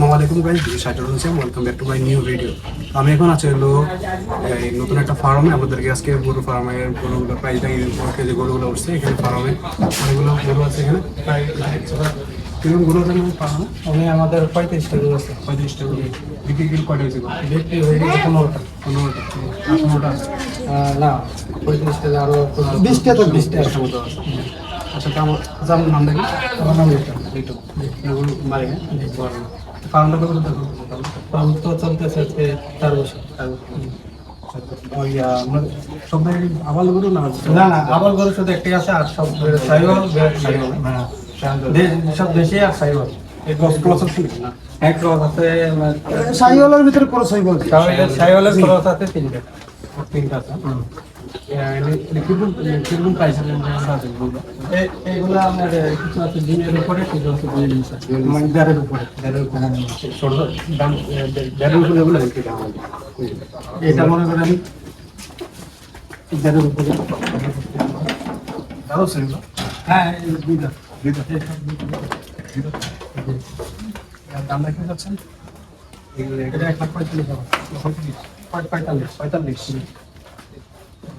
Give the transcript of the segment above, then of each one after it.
আসসালামু আলাইকুম গাইজ দিদি Saitul Hossain welcome back to my new video আমি এখন আছি হলো এই নতুন একটা ফার্মে আমাদেরকে আজকে গরু ফার্মের গরুগুলো প্রাইস লাগিয়ে যে গরুগুলো উঠছে এখানে ফার্মে অনেকগুলো গরু আছে এখানে। প্রায় কীরকম গরু আছে আমাদের ফার্মে আমি আমাদের পঁয়ত্রিশটা গরু আছে। পঁয়ত্রিশটা গরু। বিক্রি কিলো কয়টা হয়েছে বিক্রি হয়ে গেছে পনেরোটা পনেরোটা। পনেরোটা না পঁয়ত্রিশটা আরও বিশটা তো বিশটা। মতো আছে আচ্ছা তো আমার নামটা কি? আমার নাম এইটু গরু মারে হ্যাঁ? ফার্মটা কত দেখো। ফার্ম তো চলতেছে আজকে চার বছর। ওই সব জায়গায় আবার গরু না না না আবার গরু শুধু একটাই আছে আর সব সাইবল হ্যাঁ সব দেশি আর ক্রস ক্রস এক ক্রস আছে সাইওয়ালের ভিতরে কোনো সাইওয়াল সাইবলের ক্রস আছে তিনটা। তিনটা আছে। কীরকম কীরকম প্রাইস আছে এই- এইগুলো আপনার কিছু আছে ডিমের উপরে কিছু আছে ডিমের মানে দেড়ের উপরে দেড়ের উপরে ছোট দাম দেড়ের উপরে এগুলো বিক্রি দাম এটা মনে করেন দেড়ের উপরে দাও সেগুলো হ্যাঁ দুইটা দুইটা দাম রাখতে যাচ্ছেন এটা এক লাখ পঁয়তাল্লিশ টাকা পঁয়তাল্লিশ পঁয়তাল্লিশ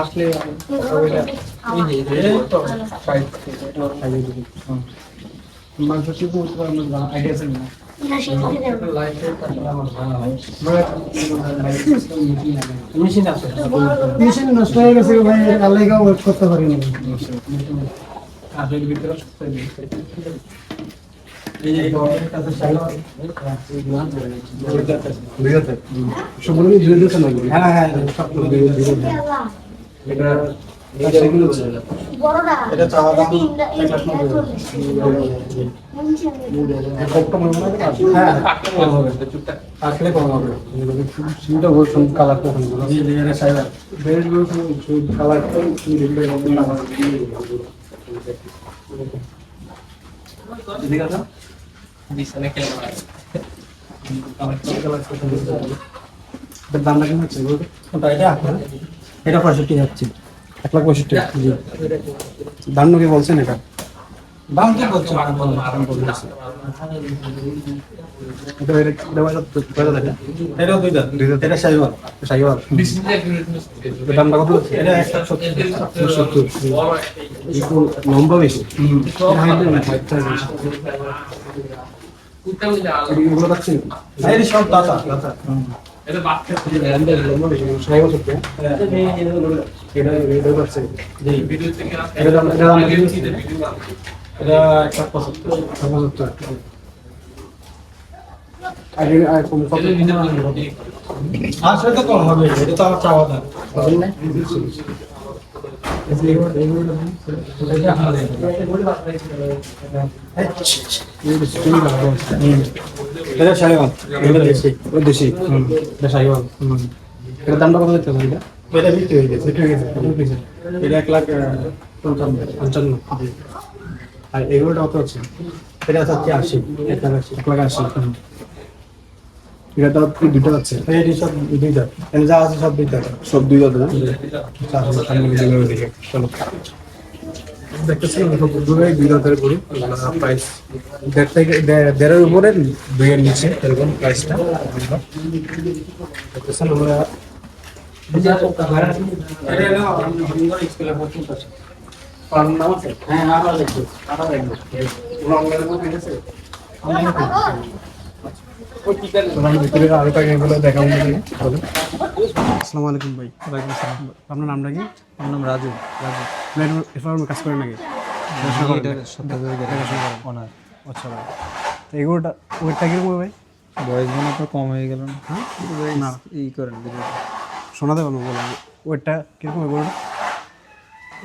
আসলে মাংস বলতে আইডিয়া আছে। না মেশিন নষ্ট হয়ে গেছে ভাই আল্লাহকে ওয়েট করতে পারিনি ভিতরে আসলে কম হবে সিমটা বলছেন কালার বেশ বলছেন কালার ঠিক আছে? কেমন হচ্ছে এটা? এটা পঁয়ষট্টি যাচ্ছে। এক লাখ পঁয়ষট্টি। জি। দাম নাকি বলছেন এটা? দাম কি বলছো এটা সাইবার সাইবার দামটা কত এটা সত্তর। সত্তর। একটু। লম্বা বেশি। পঁচাত্তর। আর আসলে তো কম হবে এটা তো আমার চাওয়া দাম এটা সাইওয়াল এটা দেশি ও দেশি। এটা সাইওয়াল এটা দামটা কত দিতে হবে এটা এটা বিক্রি হয়ে গেছে বিক্রি হয়ে গেছে। কত পিস এটা এক লাখ পঞ্চান্ন। পঞ্চান্ন। আর এগুলোটা কত আছে এটা হচ্ছে আশি এক লাখ আশি এক লাখ আশি। এটা তো দুটো আছে এটি সব দুইটা। এখানে যা আছে সব সব দুই হাজার সামনে যেভাবে দেখে চলো। দেখতেছি দুটোই দুই হাজার গরু। প্রাইস দেড় থেকে দেড়ের উপরে দুইয়ের নিচে। এরকম প্রাইসটা দেখতেছেন আমরা পান নাম আছে হ্যাঁ আবার দেখছি আবার দেখব। আসসালামু। আপনার নামটা কি? আমার নাম রাজু। রাজু। কাজ করেন নাকি? অনার আচ্ছা ভাই। তো এগুলোটা ওয়েটটা কীরকম ভাই? বয়স তো কম হয়ে গেল না। হ্যাঁ? না। ই করেন শোনাতে পারব বলো। ওয়েটটা কীরকম এগুলোটা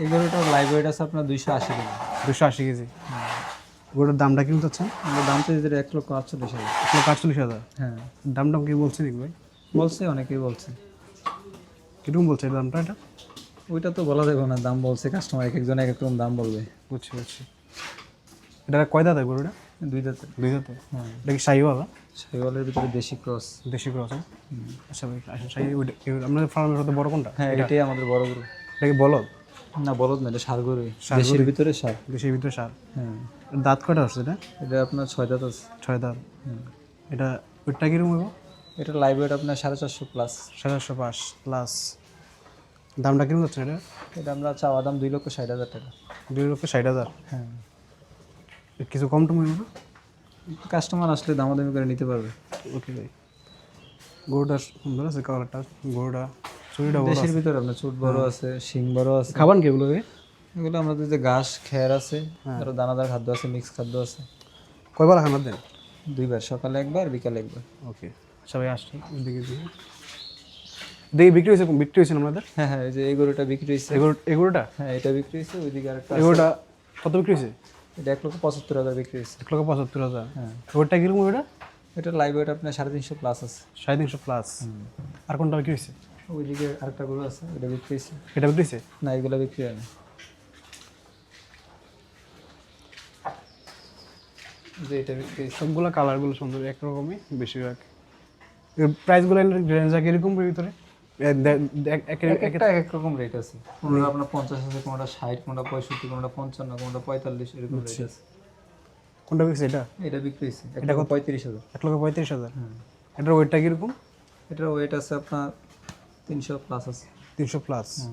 এই লাইভ ওয়েট আছে আপনার দুইশো আশি কেজি। দুশো আশি কেজি। গরুর দামটা কীরকম চাচ্ছেন? আমরা দাম তো এদের এক লক্ষ আটচল্লিশ হাজার। এক লক্ষ আটচল্লিশ হাজার? হ্যাঁ। দাম টাম কি বলছে নাকি ভাই বলছে অনেকেই বলছে। কীরকম বলছে দামটা এটা? ওইটা তো বলা যাবে না দাম বলছে কাস্টমার এক একজন এক এক রকম দাম বলবে। বুঝছি বুঝছি। এটা কয় দাঁত গরুটা দুই দাঁতে দুই দাঁতে হ্যাঁ। এটা কি শাহিওয়ালা শৈবালের ভিতরে দেশি ক্রস। দেশি ক্রস হ্যাঁ? আচ্ছা ভাই শাহি আপনাদের ফার্মের সাথে বড় কোনটা? হ্যাঁ এটাই আমাদের বড় গরু। এটা কি বলদ? না বলদ না এটা সার গরু। দেশের ভিতরে সার। দেশের ভিতরে সার। হ্যাঁ। দাঁত কয়টা হচ্ছে এটা? এটা আপনার ছয় দাঁত আছে। ছয় দাঁত। এটা ওইটা কীরকম হইব এটা লাইভ ওয়েট আপনার সাড়ে চারশো প্লাস সাড়ে চারশো পাঁচ প্লাস দামটা কীরকম যাচ্ছে এটা? এটা আমরা চাওয়া দাম দুই লক্ষ ষাট হাজার টাকা। দুই লক্ষ ষাট হাজার? হ্যাঁ। কিছু কম টম হইব কাস্টমার আসলে দামাদামি করে নিতে পারবে। ওকে ভাই গরুটা সুন্দর আছে কালারটা গরুটা চুরিটা বড় দেশের ভিতরে আপনার চুট বড় আছে শিং বড় আছে। খাবান কি এগুলো ভাই? এগুলো আমাদের যে ঘাস খের আছে আরও দানাদার খাদ্য আছে মিক্স খাদ্য আছে। কয়বার খানার দেন? দুইবার সকালে একবার বিকালে একবার। ওকে সবাই আসছে। দেখি দেখি দেখি বিক্রি হয়েছে বিক্রি হয়েছে আমাদের হ্যাঁ হ্যাঁ এই যে এই গরুটা বিক্রি হয়েছে। এগুলো এগুলোটা হ্যাঁ এটা বিক্রি হয়েছে ওইদিকে আরেকটা। এগুলোটা কত বিক্রি হয়েছে? এটা এক লক্ষ পঁচাত্তর হাজার বিক্রি হয়েছে। এক লক্ষ পঁচাত্তর হাজার। হ্যাঁ। ওটা কীরকম ওটা এটা লাইভ ওয়েট আপনার সাড়ে তিনশো প্লাস আছে। সাড়ে তিনশো প্লাস আর কোনটা বিক্রি হয়েছে? ওইদিকে আরেকটা গরু আছে এটা বিক্রি হয়েছে। এটা বিক্রি হয়েছে? না এগুলো বিক্রি হয় না। যে এটা বিক্রি সবগুলো কালারগুলো সুন্দর একরকমই বেশিরভাগ। প্রাইসগুলো রেঞ্জ কীরকম ভিতরে? এ, দে- দে- এক- এক- এক- একটা এক এক রকম রেট আছে কোনোটা আপনার পঞ্চাশ আছে কোনোটা ষাট কোনোটা পঁয়ষট্টি কোনোটা পঞ্চান্ন কোনোটা পঁয়তাল্লিশ এরকম রেট আছে। কোনটা বিক্রি এটা? এটা বিক্রি হয়েছে এটা পঁয়ত্রিশ হাজার। এক লক্ষ পঁয়ত্রিশ হাজার? এটার ওয়েটটা কীরকম? এটার ওয়েট আছে আপনার তিনশো প্লাস আছে। তিনশো প্লাস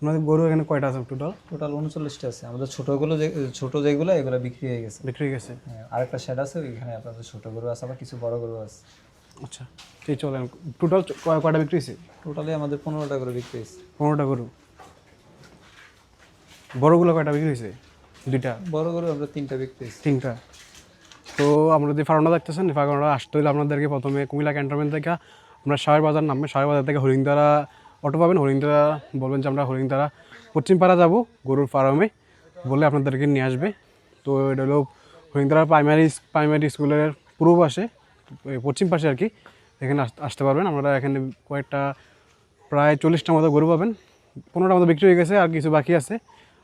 আমাদের গরু এখানে কয়টা আছে টোটাল টোটাল উনচল্লিশটা আছে। আমাদের ছোটোগুলো যে ছোটো যেগুলো এগুলো বিক্রি হয়ে গেছে। বিক্রি হয়ে গেছে? হ্যাঁ আরেকটা শেড আছে ওইখানে আপনাদের ছোটো গরু আছে আবার কিছু বড় গরু আছে। আচ্ছা ঠিক চলেন টোটাল কয়টা বিক্রি হয়েছে? টোটালি আমাদের পনেরোটা করে বিক্রি হয়েছে। পনেরোটা গরু। বড়গুলো কয়টা বিক্রি হয়েছে? দুইটা? বড় গরু আমরা তিনটা বিক্রি হয়েছে। তিনটা। তো আমরা যে ফার্মটা দেখতেছেন ফার্মটা আসতে হলে আপনাদেরকে প্রথমে কুমিল্লা ক্যান্টনমেন্ট থেকে আমরা শাহের বাজার নামবে শাহের বাজার থেকে হরিংদারা অটো পাবেন হরিংদারা বলবেন যে আমরা হরিংদারা পশ্চিমপাড়া যাব, গরুর ফার্মে বলে আপনাদেরকে নিয়ে আসবে। তো এটা হলো হরিংদারা প্রাইমারি প্রাইমারি স্কুলের পূর্ব পাশে পশ্চিম পাশে আর কি। এখানে আস- আসতে পারবেন। আমরা এখানে কয়েকটা, প্রায় চল্লিশটা মতো গরু পাবেন। পনেরোটা মতো বিক্রি হয়ে গেছে, আর কিছু বাকি আছে।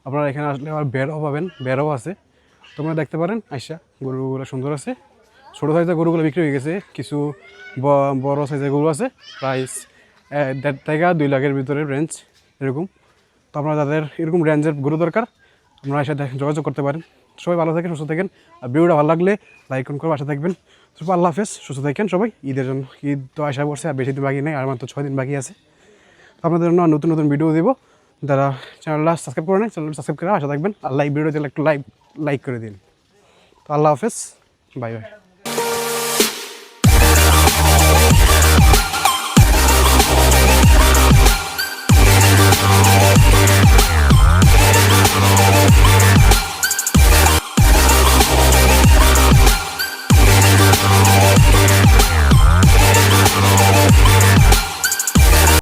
আপনারা এখানে আসলে আবার বেড়ও পাবেন, বেড়ও আছে। তোমরা দেখতে পারেন, আইসা, গরুগুলো সুন্দর আছে। ছোটো সাইজের গরুগুলো বিক্রি হয়ে গেছে। কিছু বড় সাইজের গরু আছে প্রাইস দেড় থেকে দুই লাখের ভিতরে রেঞ্জ এরকম। তো আপনারা যাদের এরকম রেঞ্জের গরু দরকার, আপনারা এসে যোগাযোগ করতে পারেন। সবাই ভালো থাকেন, সুস্থ থাকেন। আর ভিডিওটা ভালো লাগলে লাইক করে বাসা থাকবেন। সবাই আল্লাহ হাফেজ, সুস্থ থাকেন সবাই। ঈদের জন্য ঈদ তো আশা করছে আর বেশি দিন বাকি নেই, আর মাত্র ছয় দিন বাকি আছে। তো আপনাদের জন্য নতুন নতুন ভিডিও দেবো। যারা চ্যানেলটা সাবস্ক্রাইব করে নেন চ্যানেলটা সাবস্ক্রাইব করে আশা থাকবেন। আর লাইক ভিডিও দিলে একটু লাইক লাইক করে দিন। তো আল্লাহ হাফেজ বাই বাই